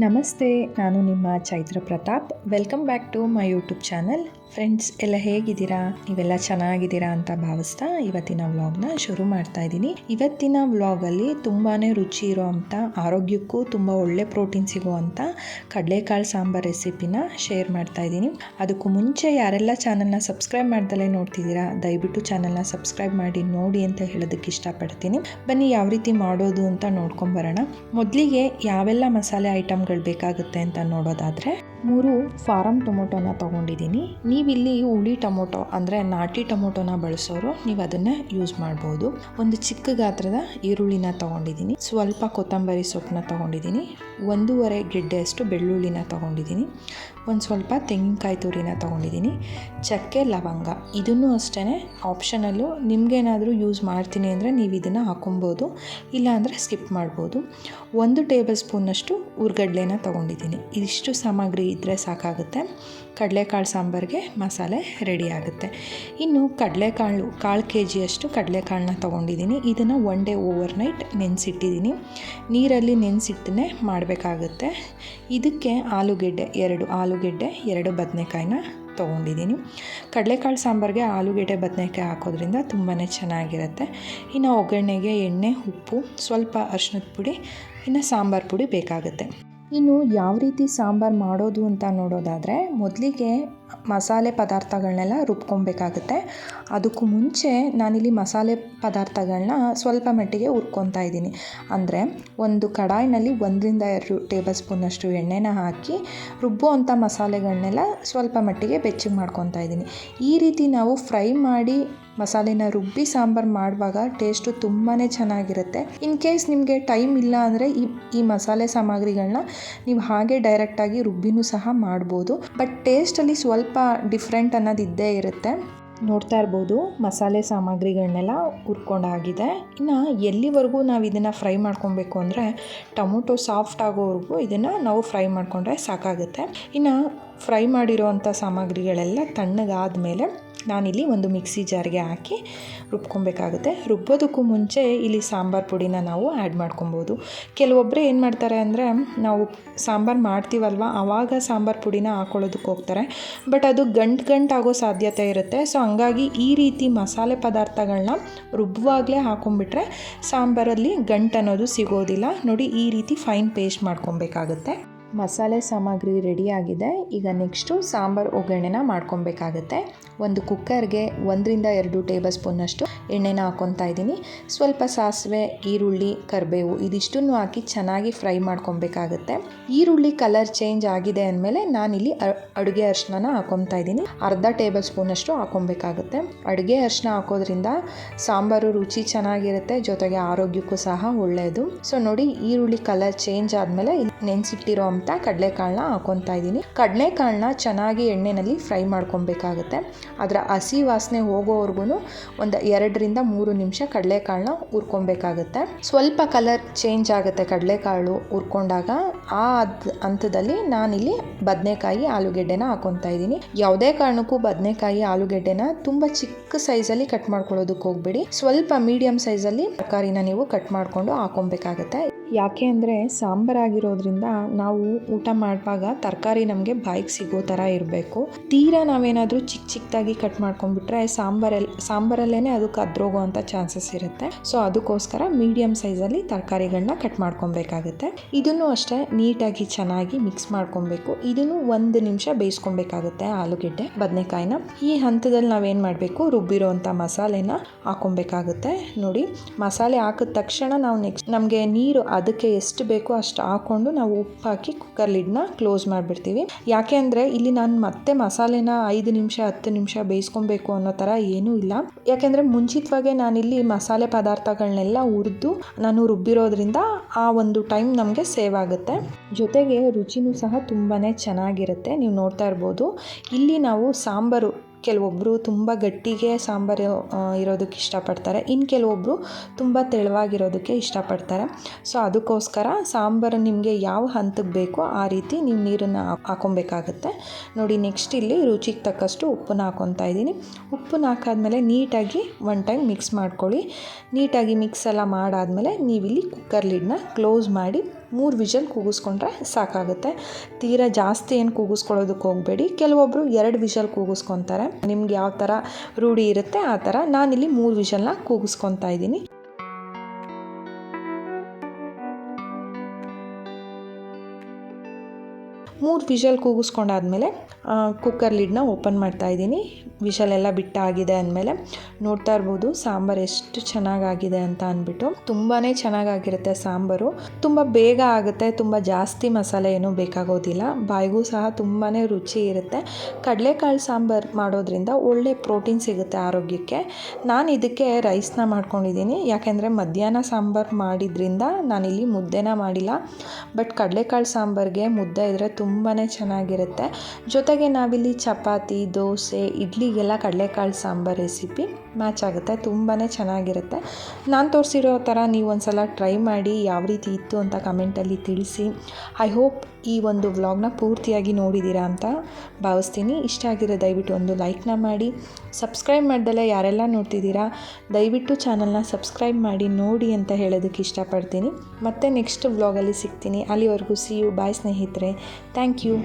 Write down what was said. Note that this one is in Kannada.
ನಮಸ್ತೆ ನಾನು ನಿಮ್ಮ Chaitra Pratap. Welcome back to my YouTube channel friends ಎಲ್ಲ ಹೇಗಿದ್ದೀರಾ? ನೀವೆಲ್ಲ ಚೆನ್ನಾಗಿದ್ದೀರಾ ಅಂತ ಭಾವಿಸ್ತಾ ಇವತ್ತಿನ ವ್ಲಾಗ್ನ ಶುರು ಮಾಡ್ತಾ ಇದ್ದೀನಿ. ಇವತ್ತಿನ ವ್ಲಾಗಲ್ಲಿ ತುಂಬಾ ರುಚಿ ಇರೋವಂಥ ಆರೋಗ್ಯಕ್ಕೂ ತುಂಬ ಒಳ್ಳೆ ಪ್ರೋಟೀನ್ ಸಿಗುವಂಥ ಕಡಲೆಕಾಳು ಸಾಂಬಾರ್ ರೆಸಿಪಿನ ಶೇರ್ ಮಾಡ್ತಾ ಇದ್ದೀನಿ. ಅದಕ್ಕೂ ಮುಂಚೆ ಯಾರೆಲ್ಲ ಚಾನಲ್ನ ಸಬ್ಸ್ಕ್ರೈಬ್ ಮಾಡ್ದಲೇ ನೋಡ್ತಿದ್ದೀರಾ, ದಯವಿಟ್ಟು ಚಾನಲ್ನ ಸಬ್ಸ್ಕ್ರೈಬ್ ಮಾಡಿ ನೋಡಿ ಅಂತ ಹೇಳೋದಕ್ಕೆ ಇಷ್ಟಪಡ್ತೀನಿ. ಬನ್ನಿ ಯಾವ ರೀತಿ ಮಾಡೋದು ಅಂತ ನೋಡ್ಕೊಂಬರೋಣ ಮೊದಲಿಗೆ ಯಾವೆಲ್ಲ ಮಸಾಲೆ ಐಟಮ್ಗಳು ಬೇಕಾಗುತ್ತೆ ಅಂತ ನೋಡೋದಾದರೆ, ಮೂರು ಫಾರಮ್ ಟೊಮೊಟೊನ ತೊಗೊಂಡಿದ್ದೀನಿ. ನೀವಿಲ್ಲಿ ಹುಳಿ ಟೊಮೊಟೊ ಅಂದರೆ ನಾಟಿ ಟೊಮೊಟೊನ ಬಳಸೋರು, ನೀವು ಅದನ್ನು ಯೂಸ್ ಮಾಡ್ಬೋದು. ಒಂದು ಚಿಕ್ಕ ಗಾತ್ರದ ಈರುಳ್ಳಿನ ತೊಗೊಂಡಿದ್ದೀನಿ. ಸ್ವಲ್ಪ ಕೊತ್ತಂಬರಿ ಸೊಪ್ಪನ್ನ ತೊಗೊಂಡಿದ್ದೀನಿ. ಒಂದೂವರೆ ಗೆಡ್ಡೆಯಷ್ಟು ಬೆಳ್ಳುಳ್ಳಿನ ತೊಗೊಂಡಿದ್ದೀನಿ. ಒಂದು ಸ್ವಲ್ಪ ತೆಂಗಿನಕಾಯಿ ತುರಿನ ತೊಗೊಂಡಿದ್ದೀನಿ. ಚಕ್ಕೆ, ಲವಂಗ. ಇದನ್ನು ಅಷ್ಟೇ ಆಪ್ಷನಲ್ಲು ನಿಮಗೇನಾದರೂ ಯೂಸ್ ಮಾಡ್ತೀನಿ ಅಂದರೆ ನೀವು ಇದನ್ನು ಹಾಕೊಬೋದು. ಇಲ್ಲಾಂದರೆ ಸ್ಕಿಪ್ ಮಾಡ್ಬೋದು. ಒಂದು ಟೇಬಲ್ ಸ್ಪೂನಷ್ಟು ಉರ್ಗಡ್ಲೆನ ತೊಗೊಂಡಿದ್ದೀನಿ. ಇದಿಷ್ಟು ಸಾಮಗ್ರಿ ಇದ್ದರೆ ಸಾಕಾಗುತ್ತೆ. ಕಡಲೆಕಾಳು ಸಾಂಬಾರಿಗೆ ಮಸಾಲೆ ರೆಡಿ ಆಗುತ್ತೆ. ಇನ್ನು ಕಡಲೆಕಾಳು ಕಾಳು ಕೆ ಜಿಯಷ್ಟು ಕಡಲೆಕಾಳನ್ನ ತೊಗೊಂಡಿದ್ದೀನಿ. ಇದನ್ನು ಒನ್ ಡೇ ಓವರ್ ನೈಟ್ ನೆನೆಸಿಟ್ಟಿದ್ದೀನಿ. ನೀರಲ್ಲಿ ನೆನೆಸಿಟ್ಟನೇ ಮಾಡಬೇಕಾಗುತ್ತೆ. ಇದಕ್ಕೆ ಆಲೂಗೆಡ್ಡೆ, ಎರಡು ಆಲೂಗೆಡ್ಡೆ, ಎರಡು ಬದನೆಕಾಯಿನ ತೊಗೊಂಡಿದ್ದೀನಿ. ಕಡಲೆಕಾಳು ಸಾಂಬಾರಿಗೆ ಆಲೂಗೆಡ್ಡೆ ಬದನೆಕಾಯಿ ಹಾಕೋದ್ರಿಂದ ತುಂಬಾ ಚೆನ್ನಾಗಿರುತ್ತೆ. ಇನ್ನು ಒಗ್ಗರಣೆಗೆ ಎಣ್ಣೆ, ಉಪ್ಪು, ಸ್ವಲ್ಪ ಅರ್ಶಿನದ ಪುಡಿ, ಇನ್ನು ಸಾಂಬಾರು ಪುಡಿ ಬೇಕಾಗುತ್ತೆ. ಇನ್ನು ಯಾವ ರೀತಿ ಸಾಂಬಾರು ಮಾಡೋದು ಅಂತ ನೋಡೋದಾದರೆ ಮೊದಲಿಗೆ ಮಸಾಲೆ ಪದಾರ್ಥಗಳನ್ನೆಲ್ಲ ರುಬ್ಕೊಬೇಕಾಗುತ್ತೆ. ಅದಕ್ಕೂ ಮುಂಚೆ ನಾನಿಲ್ಲಿ ಮಸಾಲೆ ಪದಾರ್ಥಗಳನ್ನ ಸ್ವಲ್ಪ ಮಟ್ಟಿಗೆ ಹುರ್ಕೊತಾ ಇದ್ದೀನಿ. ಅಂದರೆ ಒಂದು ಕಡಾಯಿನಲ್ಲಿ ಒಂದರಿಂದ ಎರಡು ಟೇಬಲ್ ಸ್ಪೂನಷ್ಟು ಎಣ್ಣೆನ ಹಾಕಿ ರುಬ್ಬುವಂಥ ಮಸಾಲೆಗಳನ್ನೆಲ್ಲ ಸ್ವಲ್ಪ ಮಟ್ಟಿಗೆ ಬೆಚ್ಚಗೆ ಮಾಡ್ಕೊತಾ ಇದ್ದೀನಿ. ಈ ರೀತಿ ನಾವು ಫ್ರೈ ಮಾಡಿ ಮಸಾಲೆನ ರುಬ್ಬಿ ಸಾಂಬಾರು ಮಾಡುವಾಗ ಟೇಸ್ಟು ತುಂಬಾ ಚೆನ್ನಾಗಿರುತ್ತೆ. ಇನ್ ಕೇಸ್ ನಿಮಗೆ ಟೈಮ್ ಇಲ್ಲ ಅಂದರೆ ಈ ಈ ಮಸಾಲೆ ಸಾಮಗ್ರಿಗಳನ್ನ ನೀವು ಹಾಗೆ ಡೈರೆಕ್ಟಾಗಿ ರುಬ್ಬಿನೂ ಸಹ ಮಾಡ್ಬೋದು. ಬಟ್ ಟೇಸ್ಟಲ್ಲಿ ಸ್ವಲ್ಪ ಡಿಫ್ರೆಂಟ್ ಅನ್ನೋದು ಇದ್ದೇ ಇರುತ್ತೆ. ನೋಡ್ತಾ ಇರ್ಬೋದು, ಮಸಾಲೆ ಸಾಮಗ್ರಿಗಳನ್ನೆಲ್ಲ ಹುರ್ಕೊಂಡಾಗಿದೆ. ಇನ್ನು ಎಲ್ಲಿವರೆಗೂ ನಾವು ಇದನ್ನು ಫ್ರೈ ಮಾಡ್ಕೊಬೇಕು ಅಂದರೆ, ಟೊಮೊಟೊ ಸಾಫ್ಟ್ ಆಗೋವರೆಗೂ ಇದನ್ನು ನಾವು ಫ್ರೈ ಮಾಡಿಕೊಂಡ್ರೆ ಸಾಕಾಗುತ್ತೆ. ಇನ್ನು ಫ್ರೈ ಮಾಡಿರೋವಂಥ ಸಾಮಗ್ರಿಗಳೆಲ್ಲ ತಣ್ಣಗಾದ ಮೇಲೆ ನಾನಿಲ್ಲಿ ಒಂದು ಮಿಕ್ಸಿ ಜಾರ್ಗೆ ಹಾಕಿ ರುಬ್ಕೊಬೇಕಾಗುತ್ತೆ. ರುಬ್ಬೋದಕ್ಕೂ ಮುಂಚೆ ಇಲ್ಲಿ ಸಾಂಬಾರು ಪುಡಿನ ನಾವು ಆ್ಯಡ್ ಮಾಡ್ಕೊಬೋದು. ಕೆಲವೊಬ್ಬರು ಏನು ಮಾಡ್ತಾರೆ ಅಂದರೆ, ನಾವು ಸಾಂಬಾರು ಮಾಡ್ತೀವಲ್ವ, ಆವಾಗ ಸಾಂಬಾರು ಪುಡಿನ ಹಾಕೊಳ್ಳೋದಕ್ಕೆ ಹೋಗ್ತಾರೆ. ಬಟ್ ಅದು ಗಂಟು ಗಂಟು ಆಗೋ ಸಾಧ್ಯತೆ ಇರುತ್ತೆ. ಸೊ ಹಂಗಾಗಿ ಈ ರೀತಿ ಮಸಾಲೆ ಪದಾರ್ಥಗಳನ್ನ ರುಬ್ಬುವಾಗಲೇ ಹಾಕೊಂಡ್ಬಿಟ್ರೆ ಸಾಂಬಾರಲ್ಲಿ ಗಂಟು ಅನ್ನೋದು ಸಿಗೋದಿಲ್ಲ. ನೋಡಿ ಈ ರೀತಿ ಫೈನ್ ಪೇಸ್ಟ್ ಮಾಡ್ಕೊಬೇಕಾಗುತ್ತೆ. ಮಸಾಲೆ ಸಾಮಗ್ರಿ ರೆಡಿಯಾಗಿದೆ ಈಗ ನೆಕ್ಸ್ಟು ಸಾಂಬಾರು ಒಗ್ಗರಣೆನ ಮಾಡ್ಕೊಬೇಕಾಗತ್ತೆ. ಒಂದು ಕುಕ್ಕರ್ಗೆ ಒಂದರಿಂದ ಎರಡು ಟೇಬಲ್ ಸ್ಪೂನಷ್ಟು ಎಣ್ಣೆನ ಹಾಕ್ಕೊತಾ ಇದ್ದೀನಿ. ಸ್ವಲ್ಪ ಸಾಸಿವೆ, ಈರುಳ್ಳಿ, ಕರಿಬೇವು ಇದಿಷ್ಟನ್ನು ಹಾಕಿ ಚೆನ್ನಾಗಿ ಫ್ರೈ ಮಾಡ್ಕೊಬೇಕಾಗತ್ತೆ. ಈರುಳ್ಳಿ ಕಲರ್ ಚೇಂಜ್ ಆಗಿದೆ ಅಂದಮೇಲೆ ನಾನಿಲ್ಲಿ ಅಡುಗೆ ಅರಿಶಿನ ಹಾಕೊತಾ ಇದ್ದೀನಿ. ಅರ್ಧ ಟೇಬಲ್ ಸ್ಪೂನಷ್ಟು ಹಾಕೊಬೇಕಾಗತ್ತೆ ಅಡುಗೆ ಅರಿಶಿನ ಹಾಕೋದ್ರಿಂದ ಸಾಂಬಾರು ರುಚಿ ಚೆನ್ನಾಗಿರುತ್ತೆ, ಜೊತೆಗೆ ಆರೋಗ್ಯಕ್ಕೂ ಸಹ ಒಳ್ಳೆಯದು. ಸೊ ನೋಡಿ, ಈರುಳ್ಳಿ ಕಲರ್ ಚೇಂಜ್ ಆದಮೇಲೆ ನೆನೆಸಿಟ್ಟಿರೋ ಅಂತ ಕಡಲೆಕಾಳನ್ನ ಹಾಕೊತಾ ಇದ್ದೀನಿ. ಕಡಲೆಕಾಳನ್ನ ಚೆನ್ನಾಗಿ ಎಣ್ಣೆಯಲ್ಲಿ ಫ್ರೈ ಮಾಡ್ಕೊಬೇಕಾಗುತ್ತೆ. ಅದರ ಹಸಿ ವಾಸನೆ ಹೋಗೋವರೆಗೂ ಒಂದು ಎರಡರಿಂದ ಮೂರು ನಿಮಿಷ ಕಡಲೆಕಾಳನ್ನ ಹುರ್ಕೊಬೇಕಾಗುತ್ತೆ. ಸ್ವಲ್ಪ ಕಲರ್ ಚೇಂಜ್ ಆಗುತ್ತೆ ಕಡಲೆಕಾಳು ಹುರ್ಕೊಂಡಾಗ. ಆ ಹಂತದಲ್ಲಿ ನಾನಿಲ್ಲಿ ಬದನೆಕಾಯಿ ಆಲೂಗೆಡ್ಡೆನ ಹಾಕೊತಾ ಇದ್ದೀನಿ. ಯಾವುದೇ ಕಾರಣಕ್ಕೂ ಬದನೆಕಾಯಿ ಆಲೂಗೆಡ್ಡೆನ ತುಂಬ ಚಿಕ್ಕ ಸೈಜಲ್ಲಿ ಕಟ್ ಮಾಡ್ಕೊಳ್ಳೋದಕ್ಕೆ ಹೋಗ್ಬೇಡಿ. ಸ್ವಲ್ಪ ಮೀಡಿಯಂ ಸೈಜಲ್ಲಿ ತರಕಾರಿನ ನೀವು ಕಟ್ ಮಾಡಿಕೊಂಡು ಹಾಕೊಬೇಕಾಗತ್ತೆ. ಯಾಕೆ ಅಂದರೆ ಸಾಂಬಾರಾಗಿರೋದ್ರಿಂದ ನಾವು ಊಟ ಮಾಡುವಾಗ ತರಕಾರಿ ನಮಗೆ ಬಾಯಿಗೆ ಸಿಗೋ ಥರ ಇರಬೇಕು. ತೀರಾ ನಾವೇನಾದರೂ ಚಿಕ್ಕ ಚಿಕ್ಕದಾಗಿ ಕಟ್ ಮಾಡ್ಕೊಂಡ್ಬಿಟ್ರೆ ಸಾಂಬಾರಲ್ಲಿ ಸಾಂಬಾರಲ್ಲೇ ಅದಕ್ಕೆ ಅದ್ರೋಗೋ ಅಂಥ ಚಾನ್ಸಸ್ ಇರುತ್ತೆ. ಸೊ ಅದಕ್ಕೋಸ್ಕರ ಮೀಡಿಯಮ್ ಸೈಜಲ್ಲಿ ತರಕಾರಿಗಳನ್ನ ಕಟ್ ಮಾಡ್ಕೊಬೇಕಾಗುತ್ತೆ. ಇದನ್ನು ಅಷ್ಟೇ ನೀಟಾಗಿ ಚೆನ್ನಾಗಿ ಮಿಕ್ಸ್ ಮಾಡ್ಕೊಬೇಕು. ಇದನ್ನು ಒಂದು ನಿಮಿಷ ಬೇಯಿಸ್ಕೊಬೇಕಾಗುತ್ತೆ ಆಲೂಗೆಡ್ಡೆ, ಬದನೆಕಾಯಿನ. ಈ ಹಂತದಲ್ಲಿ ನಾವೇನು ಮಾಡಬೇಕು ರುಬ್ಬಿರೋವಂಥ ಮಸಾಲೆನ ಹಾಕೊಬೇಕಾಗುತ್ತೆ. ನೋಡಿ, ಮಸಾಲೆ ಹಾಕಿದ ತಕ್ಷಣ ನಾವು ನೆಕ್ಸ್ಟ್ ನಮಗೆ ನೀರು ಅದಕ್ಕೆ ಎಷ್ಟು ಬೇಕೋ ಅಷ್ಟು ಹಾಕ್ಕೊಂಡು ನಾವು ಉಪ್ಪು ಹಾಕಿ ಕುಕ್ಕರ್ ಲಿಡ್ನ ಕ್ಲೋಸ್ ಮಾಡಿಬಿಡ್ತೀವಿ. ಯಾಕೆ ಅಂದರೆ ಇಲ್ಲಿ ನಾನು ಮತ್ತೆ ಮಸಾಲೆನ ಐದು ನಿಮಿಷ, ಹತ್ತು ನಿಮಿಷ ಬೇಯಿಸ್ಕೊಬೇಕು ಅನ್ನೋ ಥರ ಏನೂ ಇಲ್ಲ. ಯಾಕೆಂದರೆ ಮುಂಚಿತವಾಗೆ ನಾನಿಲ್ಲಿ ಮಸಾಲೆ ಪದಾರ್ಥಗಳನ್ನೆಲ್ಲ ಹುರಿದು ನಾನು ರುಬ್ಬಿರೋದ್ರಿಂದ ಆ ಒಂದು ಟೈಮ್ ನಮಗೆ ಸೇವ್ ಆಗುತ್ತೆ. ಜೊತೆಗೆ ರುಚಿನೂ ಸಹ ತುಂಬಾ ಚೆನ್ನಾಗಿರುತ್ತೆ. ನೀವು ನೋಡ್ತಾ ಇರ್ಬೋದು. ಇಲ್ಲಿ ನಾವು ಸಾಂಬಾರು ಕೆಲವೊಬ್ಬರು ತುಂಬ ಗಟ್ಟಿಗೆ ಸಾಂಬಾರು ಇರೋದಕ್ಕೆ ಇಷ್ಟಪಡ್ತಾರೆ. ಇನ್ನು ಕೆಲವೊಬ್ಬರು ತುಂಬ ತೆಳುವಾಗಿರೋದಕ್ಕೆ ಇಷ್ಟಪಡ್ತಾರೆ. ಸೊ, ಅದಕ್ಕೋಸ್ಕರ ಸಾಂಬಾರು ನಿಮಗೆ ಯಾವ ಹಂತಕ್ಕೆ ಬೇಕೋ ಆ ರೀತಿ ನೀವು ನೀರನ್ನು ಹಾಕೊಬೇಕಾಗತ್ತೆ. ನೋಡಿ, ನೆಕ್ಸ್ಟ್ ಇಲ್ಲಿ ರುಚಿಗೆ ತಕ್ಕಷ್ಟು ಉಪ್ಪನ್ನ ಹಾಕೊತಾ ಇದ್ದೀನಿ. ಉಪ್ಪನ್ನ ಹಾಕಾದ್ಮೇಲೆ ನೀಟಾಗಿ ಒನ್ ಟೈಮ್ ಮಿಕ್ಸ್ ಮಾಡ್ಕೊಳ್ಳಿ. ನೀಟಾಗಿ ಮಿಕ್ಸ್ ಎಲ್ಲ ಮಾಡಾದಮೇಲೆ ನೀವಿಲ್ಲಿ ಕುಕ್ಕರ್ ಲಿಡ್ನ ಕ್ಲೋಸ್ ಮಾಡಿ ಮೂರು ವಿಷಲ್ ಕೂಗಿಸ್ಕೊಂಡ್ರೆ ಸಾಕಾಗುತ್ತೆ. ತೀರಾ ಜಾಸ್ತಿ ಏನು ಕೂಗಿಸ್ಕೊಳ್ಳೋದಕ್ಕೆ ಹೋಗಬೇಡಿ. ಕೆಲವೊಬ್ಬರು ಎರಡು ವಿಷಲ್ ಕೂಗಿಸ್ಕೊತಾರೆ. ನಿಮ್ಗೆ ಯಾವ ಥರ ರೂಢಿ ಇರುತ್ತೆ ಆ ಥರ ನಾನಿಲ್ಲಿ ಮೂರು ವಿಷಲ್ನ ಕೂಗಿಸ್ಕೊತಾ ಇದ್ದೀನಿ. ಮೂರು ವಿಷಲ್ ಕೂಗಿಸ್ಕೊಂಡಾದ್ಮೇಲೆ ಕುಕ್ಕರ್ ಲಿಡ್ನ ಓಪನ್ ಮಾಡ್ತಾ ಇದ್ದೀನಿ. ವಿಷಲ್ ಎಲ್ಲ ಬಿಟ್ಟಾಗಿದೆ ಅಂದಮೇಲೆ, ನೋಡ್ತಾ ಇರ್ಬೋದು, ಸಾಂಬಾರು ಎಷ್ಟು ಚೆನ್ನಾಗಾಗಿದೆ ಅಂತ ಅಂದ್ಬಿಟ್ಟು. ತುಂಬಾ ಚೆನ್ನಾಗಾಗಿರುತ್ತೆ ಸಾಂಬಾರು. ತುಂಬ ಬೇಗ ಆಗುತ್ತೆ, ತುಂಬ ಜಾಸ್ತಿ ಮಸಾಲೆ ಏನೂ ಬೇಕಾಗೋದಿಲ್ಲ. ಬಾಯಿಗೂ ಸಹ ತುಂಬಾ ರುಚಿ ಇರುತ್ತೆ. ಕಡಲೆಕಾಳು ಸಾಂಬಾರು ಮಾಡೋದ್ರಿಂದ ಒಳ್ಳೆ ಪ್ರೋಟೀನ್ ಸಿಗುತ್ತೆ ಆರೋಗ್ಯಕ್ಕೆ. ನಾನು ಇದಕ್ಕೆ ರೈಸ್ನ ಮಾಡ್ಕೊಂಡಿದ್ದೀನಿ. ಯಾಕೆಂದರೆ ಮಧ್ಯಾಹ್ನ ಸಾಂಬಾರು ಮಾಡಿದ್ರಿಂದ ನಾನಿಲ್ಲಿ ಮುದ್ದೆನ ಮಾಡಿಲ್ಲ. ಬಟ್ ಕಡಲೆಕಾಳು ಸಾಂಬಾರಿಗೆ ಮುದ್ದೆ ಇದ್ದರೆ ತುಂಬಾ ಚೆನ್ನಾಗಿರುತ್ತೆ. ಜೊತೆಗೆ ನಾವಿಲ್ಲಿ ಚಪಾತಿ ದೋಸೆ ಇಡ್ಲಿಗೆಲ್ಲ ಕಡಲೆಕಾಳು ಸಾಂಬಾರು ರೆಸಿಪಿ ಮ್ಯಾಚ್ ಆಗುತ್ತೆ ತುಂಬಾ ಚೆನ್ನಾಗಿರುತ್ತೆ. ನಾನು ತೋರಿಸಿರೋ ಥರ ನೀವು ಒಂದು ಸಲ ಟ್ರೈ ಮಾಡಿ ಯಾವ ರೀತಿ ಇತ್ತು ಅಂತ ಕಮೆಂಟಲ್ಲಿ ತಿಳಿಸಿ. ಐ ಹೋಪ್ ಈ ಒಂದು ವ್ಲಾಗ್ನ ಪೂರ್ತಿಯಾಗಿ ನೋಡಿದ್ದೀರಾ ಅಂತ ಭಾವಿಸ್ತೀನಿ. ಇಷ್ಟ ಆಗಿರೋ ದಯವಿಟ್ಟು ಒಂದು ಲೈಕ್ನ ಮಾಡಿ. ಸಬ್ಸ್ಕ್ರೈಬ್ ಮಾಡ್ದಲ್ಲೇ ಯಾರೆಲ್ಲ ನೋಡ್ತಿದ್ದೀರಾ, ದಯವಿಟ್ಟು ಚಾನಲ್ನ ಸಬ್ಸ್ಕ್ರೈಬ್ ಮಾಡಿ ನೋಡಿ ಅಂತ ಹೇಳೋದಕ್ಕೆ ಇಷ್ಟಪಡ್ತೀನಿ. ಮತ್ತೆ ನೆಕ್ಸ್ಟ್ ವ್ಲಾಗಲ್ಲಿ ಸಿಗ್ತೀನಿ. ಅಲ್ಲಿವರೆಗೂ ಸಿ ಯು ಬಾಯ್ ಸ್ನೇಹಿತರೆ. Thank you